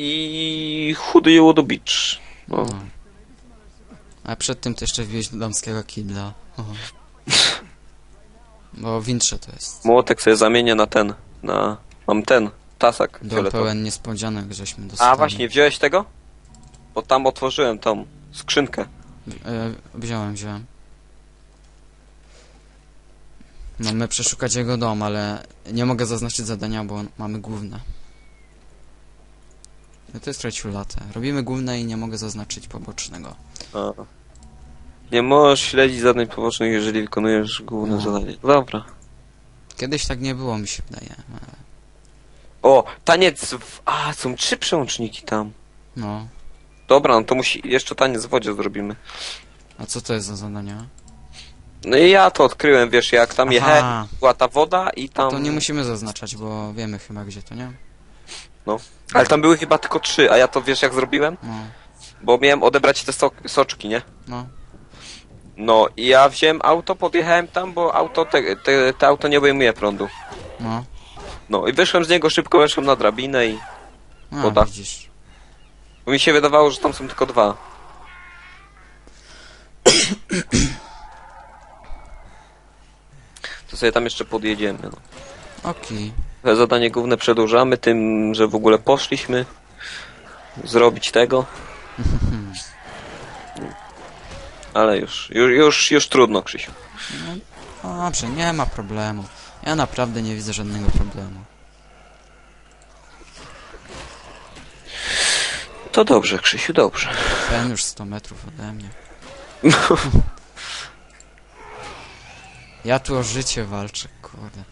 i chudy ją do beach. No. No. A przed tym to jeszcze wbiłeś do damskiego kibla. Oho. Bo wintrze to jest. Młotek sobie zamienię na ten, na... Mam ten, tasak Dom fioletowy. pełen niespodzianek, żeśmy dostali. A właśnie, wziąłeś tego? Bo tam otworzyłem tą skrzynkę. E, wziąłem, wziąłem. Mamy przeszukać jego dom, ale nie mogę zaznaczyć zadania, bo mamy główne. No to jest latę. Robimy główne i nie mogę zaznaczyć pobocznego. A. Nie możesz śledzić zadań pobocznych, jeżeli wykonujesz główne No. zadanie. Dobra. Kiedyś tak nie było, mi się wydaje. ale- O, taniec w... A, są trzy przełączniki tam. No. Dobra, no to musi... Jeszcze taniec w wodzie zrobimy. A co to jest za zadania? No i ja to odkryłem, wiesz, jak tam jechałem, była ta woda i tam... To nie musimy zaznaczać, bo wiemy chyba gdzie to, nie? Ale tam były chyba tylko trzy, a ja to wiesz jak zrobiłem? No. Bo miałem odebrać te sok soczki, nie? No. No i ja wziąłem auto, podjechałem tam, bo auto, te, te, te auto nie obejmuje prądu. No. No i wyszłem z niego szybko, weszłem na drabinę i... A, Woda. widzisz. Bo mi się wydawało, że tam są tylko dwa. To sobie tam jeszcze podjedziemy, no. Okej. Zadanie główne przedłużamy tym, że w ogóle poszliśmy zrobić tego. Ale już, już, już, już trudno, Krzysiu. No, dobrze, nie ma problemu. Ja naprawdę nie widzę żadnego problemu. To dobrze, Krzysiu, dobrze. Ten już 100 metrów ode mnie. Ja tu o życie walczę, kurde.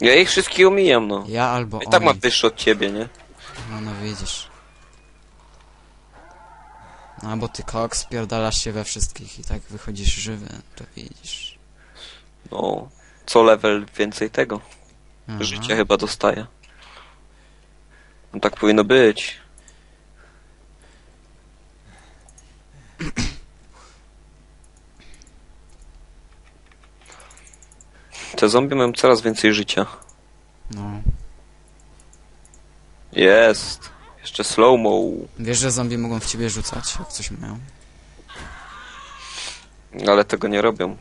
Ja ich wszystkich omijam, no. Ja albo I tak mam oni. wyższy od ciebie, nie? No, no widzisz. No, bo ty koks spierdalasz się we wszystkich i tak wychodzisz żywy, to widzisz. No. Co level więcej tego. Aha. Życia chyba dostaje. No tak powinno być. Te zombie mają coraz więcej życia. No. Jest. Jeszcze slow-mo. Wiesz, że zombie mogą w ciebie rzucać, jak coś mają? Ale tego nie robią.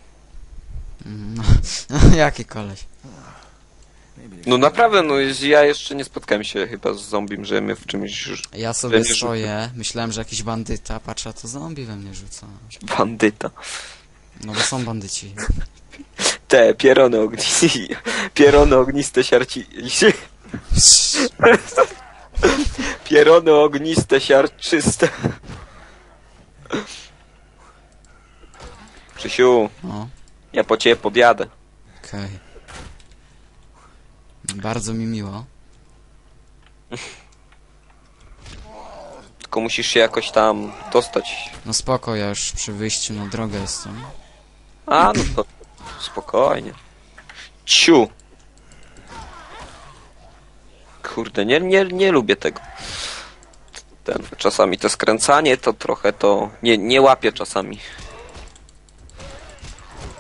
Mm, No, jaki koleś. No naprawdę, no ja jeszcze nie spotkałem się chyba z zombiem, że mnie w czymś Ja sobie stoję, myślałem, że jakiś bandyta, patrzę, a to zombie we mnie rzuca. bandyta. No bo są bandyci. Te pierony ogniste, pierony ogniste siarci... Pierony ogniste, siarczyste. Krzysiu, No, ja po ciebie podjadę. okej. Bardzo mi miło. Tylko musisz się jakoś tam dostać. No spoko, ja już przy wyjściu na drogę jestem. A, no to spokojnie. Ciu. Kurde, nie, nie, nie lubię tego. Ten, czasami to skręcanie to trochę to nie, nie łapie czasami.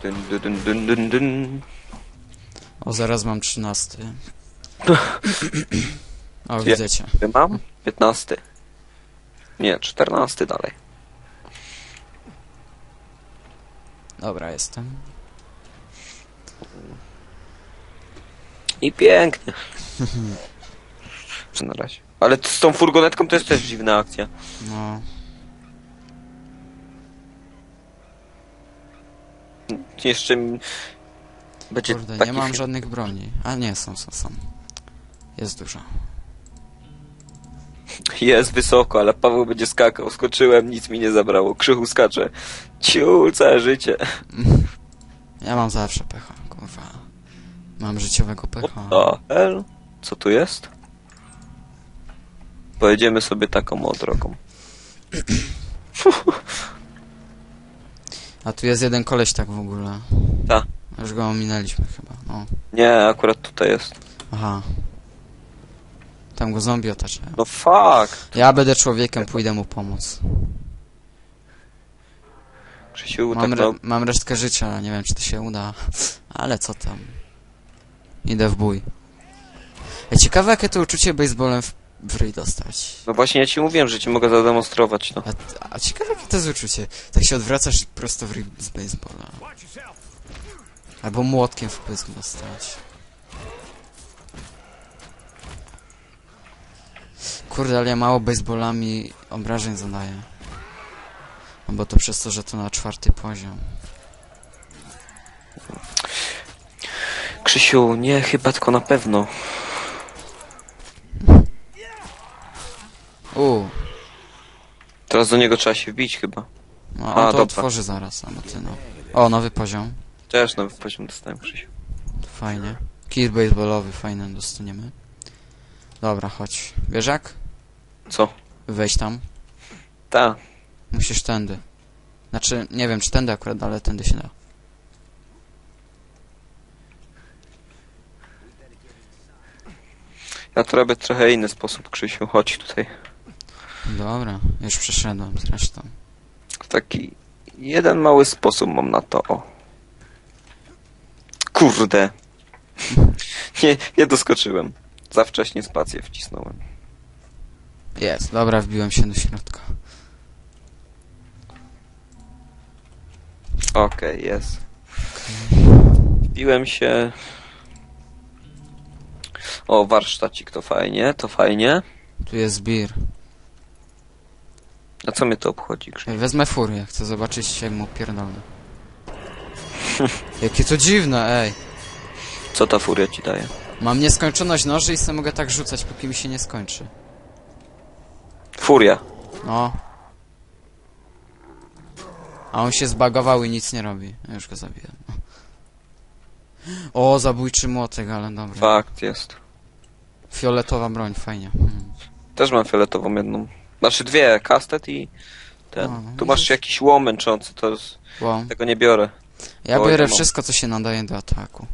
Dyn, dyn, dyn, dyn, dyn. O, zaraz mam trzynasty. O, widzę cię. Ty mam? 15. Nie, 14 dalej. Dobra, jestem. I pięknie. Czy na razie. Ale z tą furgonetką to jest też dziwna akcja. No, Jeszcze mi- będzie kurde, taki nie mam film. żadnych broni. A nie, są, są, są. Jest dużo. Jest wysoko, ale Paweł będzie skakał. Skoczyłem, nic mi nie zabrało. Krzychu skacze. Ciul, całe życie. Ja mam zawsze pecha, kurwa. Mam życiowego pecha. O, L. Co tu jest? Pojedziemy sobie taką o drogą. A tu jest jeden koleś tak w ogóle. Ta. Już go ominęliśmy chyba, no. Nie, akurat tutaj jest. Aha. Tam go zombie otaczają. No fuck. Ja będę człowiekiem, pójdę mu pomóc. Krzysiu, Mam, tak re mam resztkę życia, nie wiem czy to się uda. Ale co tam. Idę w bój. Ej, ciekawe jakie to uczucie baseballem w w ryj dostać. No właśnie ja ci mówiłem, że ci mogę zademonstrować, no. A, a ciekawe jakie to jest uczucie. Tak się odwracasz prosto w ryj z baseballa. Albo młotkiem w pysk dostać. Kurde, ale ja mało baseballami obrażeń zadaję. No bo to przez to, że to na czwarty poziom. Krzysiu, nie, chyba tylko na pewno. U, Teraz do niego trzeba się wbić chyba. no A, on to dobra. otworzy zaraz, a no ty no. O, nowy poziom. Też nowy poziom dostałem, Krzysiu. Fajnie. Kit baseballowy, fajny dostaniemy. Dobra, chodź. Wiesz jak? Co? Wejdź tam. Ta. Musisz tędy. Znaczy, nie wiem czy tędy akurat, ale tędy się da. Ja to robię trochę inny sposób, Krzysiu. Chodź tutaj. Dobra, już przeszedłem zresztą. Taki jeden mały sposób mam na to. O. Kurde. Nie, nie doskoczyłem. Za wcześnie spację wcisnąłem. Jest, dobra, wbiłem się do środka. Okej, jest. Wbiłem się. O, warsztacik, to fajnie, to fajnie. Tu jest bir. A co mnie to obchodzi, Krzysiu? Wezmę furię, chcę zobaczyć jak mu pierdolę. Jakie to dziwne, ej. Co ta furia ci daje? Mam nieskończoność noży i sobie mogę tak rzucać, póki mi się nie skończy. Furia. No. A on się zbagował i nic nie robi. Ja już go zabiję. O, zabójczy młotek, ale dobra. Fakt jest. Fioletowa broń, fajnie. Mhm. Też mam fioletową jedną. Znaczy dwie, kastet i ten. No, tu masz jakiś łom męczący, to jest... Wow. Tego nie biorę. Ja biorę no. wszystko, co się nadaje do ataku.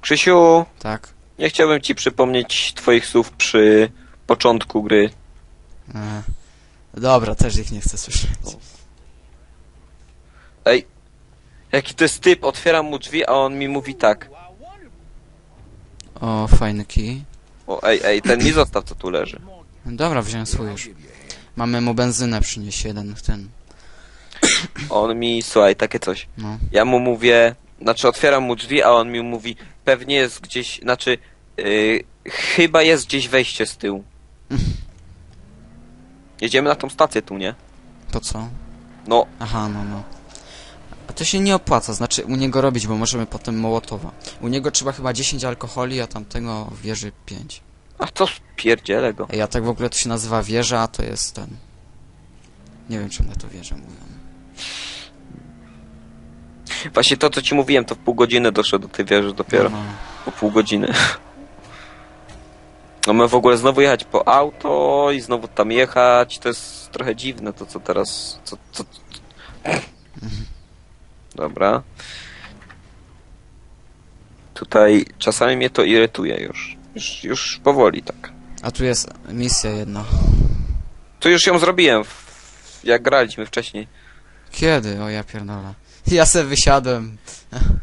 Krzysiu, Tak? nie chciałbym ci przypomnieć twoich słów przy początku gry. E. Dobra, też ich nie chcę słyszeć. Ej, jaki to jest typ, otwieram mu drzwi, a on mi mówi tak. O, fajny kij. O, ej, ej, ten mi zostaw, co tu leży. Dobra, wziąłem swój już. Mamy mu benzynę przynieść jeden w ten. On mi, słuchaj, takie coś. No. Ja mu mówię, znaczy otwieram mu drzwi, a on mi mówi, pewnie jest gdzieś, znaczy, yy, chyba jest gdzieś wejście z tyłu. Jedziemy na tą stację tu, nie? To co? No, Aha, no, no. To się nie opłaca, znaczy u niego robić, bo możemy potem Mołotowa. U niego trzeba chyba 10 alkoholi, a tamtego wieży 5. a to spierdzielę go. Ej, a tak w ogóle to się nazywa wieża, a to jest ten... Nie wiem, czym na to wieżę mówią. Właśnie to, co ci mówiłem, to w pół godziny doszło do tej wieży dopiero. No. Po pół godziny. No my w ogóle znowu jechać po auto i znowu tam jechać, to jest trochę dziwne to, co teraz... Co, co... Dobra. Tutaj czasami mnie to irytuje już. Już, już powoli tak. A tu jest misja jedna. Tu już ją zrobiłem, w- jak graliśmy wcześniej. Kiedy? O ja pierdolę. Ja se wysiadłem.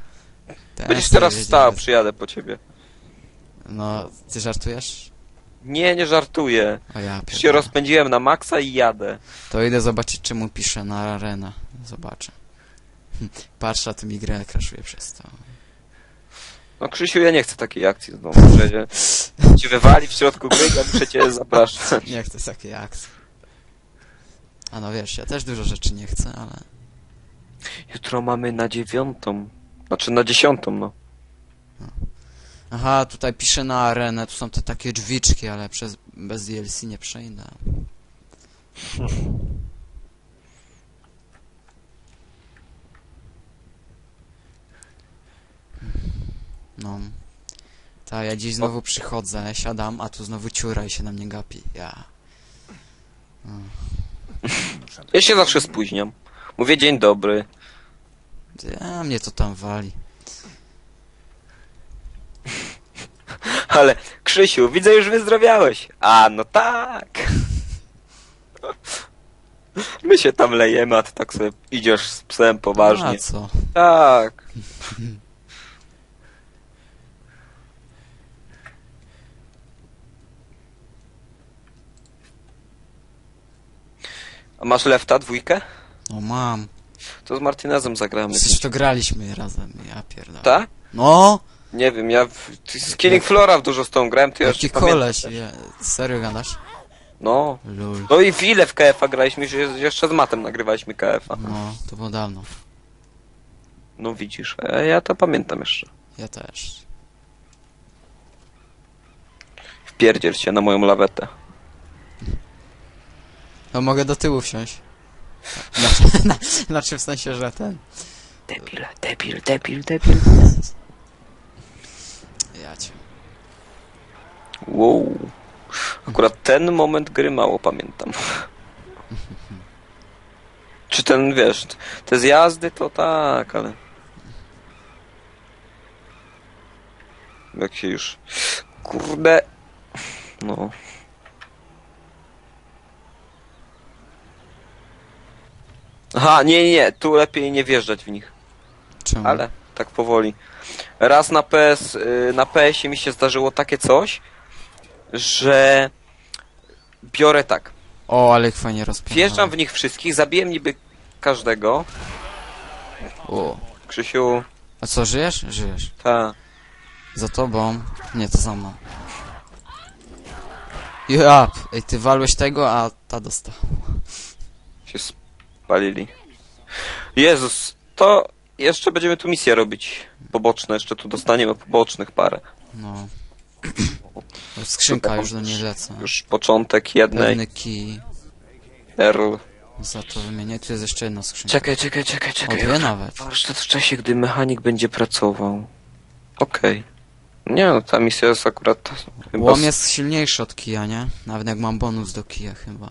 Będziesz teraz wiedzie, stał, że- przyjadę po ciebie. No, ty żartujesz? Nie, nie żartuję. O ja Już się pierdolę. rozpędziłem na maksa i jadę. To idę zobaczyć, czemu pisze na arena. Zobaczę. Patrz, a tu mi grę kraszuje przez to. No Krzysiu, ja nie chcę takiej akcji znowu, że cię- cię wywali w środku gry, ja muszę cię zapraszać. Nie chcę takiej akcji. A no wiesz, ja też dużo rzeczy nie chcę, ale... Jutro mamy na dziewiątą. Znaczy na dziesiątą, no. Aha, tutaj pisze na arenę, tu są te takie drzwiczki, ale przez bez DLC nie przejdę. No. Ta, ja dziś znowu przychodzę, siadam, a tu znowu ciura i się na mnie gapi. Ja. Ja się zawsze spóźniam. Mówię dzień dobry. Ja, mnie to tam wali. Ale Krzysiu, widzę już wyzdrowiałeś. A, no tak. My się tam lejemy, a ty tak sobie idziesz z psem poważnie. A co? Tak. A masz lefta, dwójkę? No mam. To z Martinezem zagramy. Przecież to graliśmy razem, ja pierdolę. Tak? No! Nie wiem, ja w, z Killing Flora w dużo z tą grałem, ty Jaki jeszcze koleś, je, serio gadasz? No. Lul. No i w ile w KF-a graliśmy, że jeszcze z matem nagrywaliśmy KF-a. No, to było dawno. No widzisz, a ja to pamiętam jeszcze. Ja też. Wpierdziel się na moją lawetę. No mogę do tyłu wsiąść. Znaczy, na, znaczy w sensie, że ten. Debil, debil, debil, debil. Ja cię. Wow. Akurat ten moment gry mało pamiętam. Czy ten, wiesz, te zjazdy to tak, ale... Jak się już... Kurde... No... Aha, nie, nie, tu lepiej nie wjeżdżać w nich. Czemu? Ale tak powoli. Raz na PS, y, na PS-ie mi się zdarzyło takie coś, że biorę tak. O, ale ich fajnie rozpinałem. Wjeżdżam w nich wszystkich, zabiję niby każdego. O. Krzysiu, A co, żyjesz? Żyjesz. ta. Za tobą? Nie, to za mną. You up! Ej, ty walłeś tego, a ta dostała. się spalili. Jezus, to jeszcze będziemy tu misje robić. Poboczne, jeszcze tu dostaniemy pobocznych parę. No. Skrzynka Tutaj już do niej lecę. Już początek jednej. Pewny kij. Earl. Za to wymienię. Tu jest jeszcze jedna skrzynka. Czekaj, czekaj, czekaj, O, czekaj. dwie nawet. Warsztat w czasie, gdy mechanik będzie pracował. Okej. Nie no, ta misja jest akurat chyba... Łom jest silniejszy od kija, nie? Nawet jak mam bonus do kija chyba.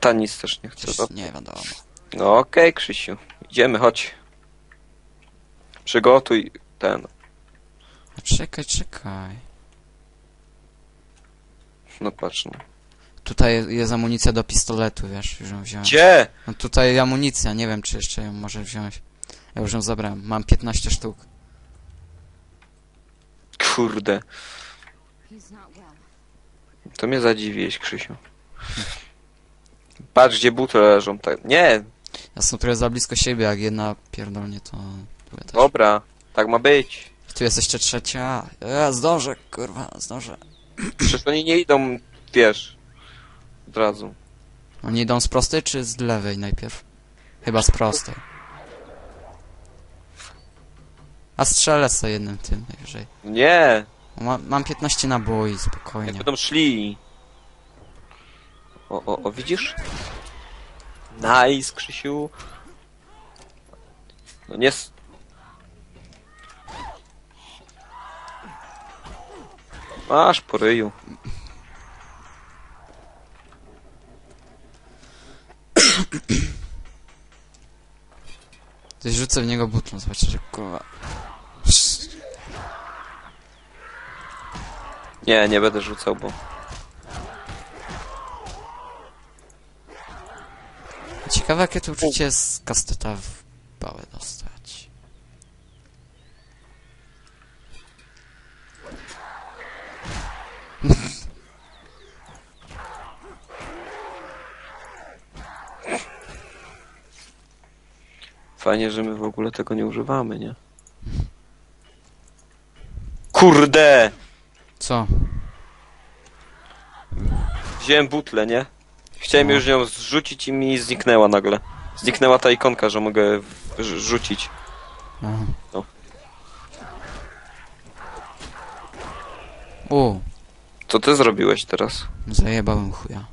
Ta nic też nie chce. Coś To... nie wiadomo. No okej, Krzysiu. Idziemy, chodź. Przygotuj ten. A czekaj, czekaj. No patrz no. Tutaj jest amunicja do pistoletu, wiesz, już ją wziąłem. Gdzie? No tutaj amunicja, nie wiem czy jeszcze ją może wziąć. Ja już ją zabrałem. Mam 15 sztuk. Kurde. He's not well. To mnie zadziwiłeś, Krzysiu. Patrz, gdzie buty leżą. Tak. Nie, Ja są trochę za blisko siebie, jak jedna pierdolnie to... też. dobra. Tak ma być. Tu jest jeszcze trzecia. Ja zdążę, kurwa, zdążę. Przecież oni nie idą, wiesz. Od razu. Oni idą z prostej czy z lewej najpierw? Chyba z prostej. A strzelę sobie jednym tym najwyżej. Nie, Ma, mam 15 naboi, jak spokojnie. będą szli. O, o, o, widzisz? Nice, Krzysiu. No nie... s- Masz po ryju. Coś rzucę w niego butlą, zobaczcie, że kurwa. Nie, nie będę rzucał, bo... Ciekawe jakie to uczucie z kasteta w bałę dostać. Fajnie, że my w ogóle tego nie używamy, nie? Kurde! Co? Wziąłem butlę, nie? Chciałem No. już ją zrzucić i mi zniknęła nagle. Zniknęła ta ikonka, że mogę w- rzucić. Aha. No. U, Co ty zrobiłeś teraz? zajebałem chuja.